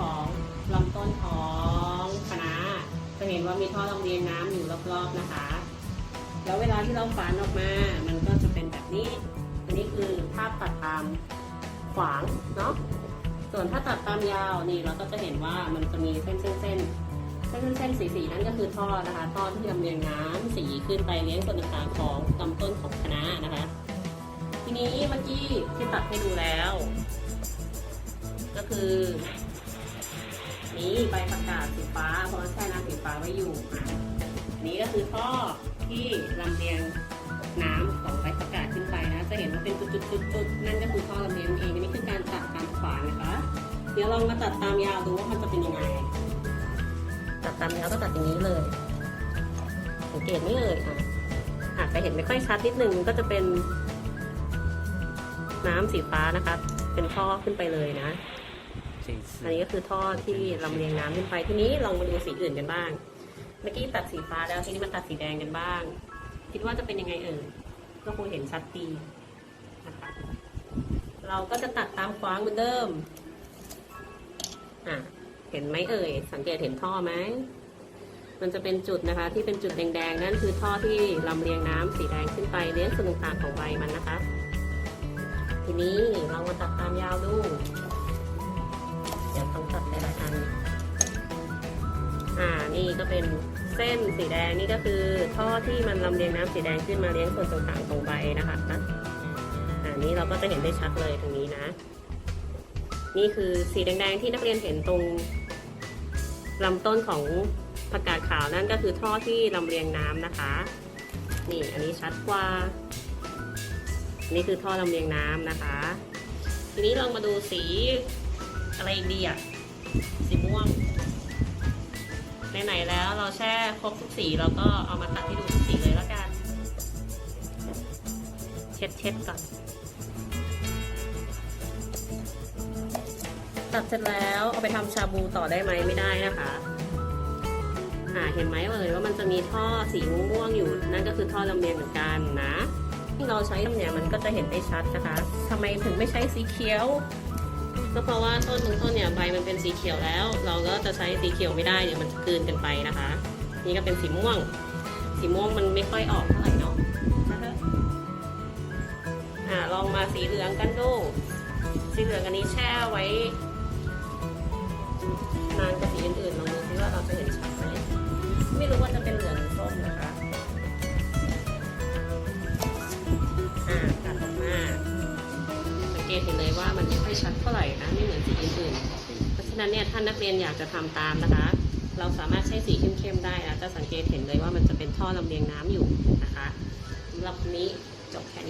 ของลำต้นของคณะจะเห็นว่ามีท่อลำเลียงน้ำอยู่รอบๆนะคะ แล้วเวลาที่เราฝานออกมา มันก็จะเป็นแบบนี้ อันนี้คือภาพตัดตามขวางเนาะ ส่วนถ้าตัดตามยาวนี่เราก็จะเห็นว่ามันจะมีเส้นๆเส้นเส้นเส้นสีๆนั่นก็คือท่อนะคะท่อที่ลำเลียงน้ำสีขึ้นไปเลี้ยงส่วนต่างๆของลำต้นของคณะนะคะ ทีนี้เมื่อกี้ที่ตัดให้ดูแล้ว ก็คือ นี่ใบประกาศสีฟ้าเพราะว่าแช่น้ำสีฟ้าไว้อยู่อันนี้ก็คือท่อที่ลำเลียงน้ำของใบประกาศขึ้นไปนะ จะเห็นว่าเป็นจุดๆๆนั่นก็คือท่อลำเลียงเองอันนี้คือการตัดตามขวางนะคะ เดี๋ยวลองมาตัดตามยาวดูว่ามันจะเป็นยังไง ตัดตามยาวก็ตัดอย่างนี้เลย สังเกตนี่เลยอะอาจจะเห็นไม่ค่อยชัดนิดนึงก็จะเป็นน้ำสีฟ้านะคะ เป็นท่อขึ้นไปเลยนะ อันนี้ก็คือท่อที่ลำเลียงน้ำขึ้นไปทีนี้ลองมาดูสีอื่นกันบ้าง เมื่อกี้ตัดสีฟ้าแล้วทีนี้มาตัดสีแดงกันบ้าง คิดว่าจะเป็นยังไงเอ่ยก็คงเห็นชัดดีนะคะเราก็จะตัดตามขวางเหมือนเดิมอะเห็นไหมเอ่ย สังเกตเห็นท่อไหมมันจะเป็นจุดนะคะ ที่เป็นจุดแดงๆ นั่นคือท่อที่ลำเลียงน้ำสีแดงขึ้นไปเลี้ยงส่วนต่างๆของใบมันนะคะ ทีนี้เรามาตัดตามยาวดู ดี๋ยวต้องตัดแต่ละอัน อ่า นี่ก็เป็นเส้นสีแดงนี่ก็คือท่อที่มันลำเลียงน้ำสีแดงขึ้นมาเลี้ยงส่วนต่างๆของใบนะคะนะอ่านี่เราก็จะเห็นได้ชัดเลยตรงนี้นะ นี่คือสีแดงๆที่นักเรียนเห็นตรงลำต้นของผักกาดขาวนั่นก็คือท่อที่ลำเลียงน้ำนะคะ นี่อันนี้ชัดกว่า นี่คือท่อลำเลียงน้ำนะคะ ทีนี้ลองมาดูสี อะไรอีกดีอะ สีม่วง ไหนๆแล้วเราแช่ครบทุกสีเราก็เอามาตัดให้ดูทุกสีเลยแล้วกัน เช็ดเช็ดๆก่อน ตัดเสร็จแล้วเอาไปทำชาบูต่อได้ไหมไม่ได้นะคะอ่าเห็นไหมเอ่ยว่ามันจะมีท่อสีม่วงๆอยู่ นั่นก็คือท่อลำเลียงเหมือนกันนะที่เราใช้เนี่ยมันก็จะเห็นได้ชัดนะคะทำไมถึงไม่ใช้สีเขียว ก็เพราะว่าต้นบางต้นเนี่ยใบมันเป็นสีเขียวแล้ว เราก็จะใช้สีเขียวไม่ได้เดี๋ยวมันจะกลืนกันไปนะคะ นี่ก็เป็นสีม่วง สีม่วงมันไม่ค่อยออกเท่าไหร่เนาะนะคะอ่าลองมาสีเหลืองกันดูสีเหลืองอันนี้แช่ไว้นานกว่าสีอื่นๆลองดูซิว่าเราจะเห็นชัดไหมไม่รู้ว่า เห็นเลยว่ามันไม่ค่อยชัดเท่าไหร่นะไม่เหมือนสีอื่นๆเพราะฉะนั้นเนี่ยถ้านักเรียนอยากจะทำตามนะคะ เราสามารถใช้สีเข้มๆได้นะจะสังเกตเห็นเลยว่ามันจะเป็นท่อลำเลียงน้ำอยู่นะคะสำหรับนี้จบแค่นี้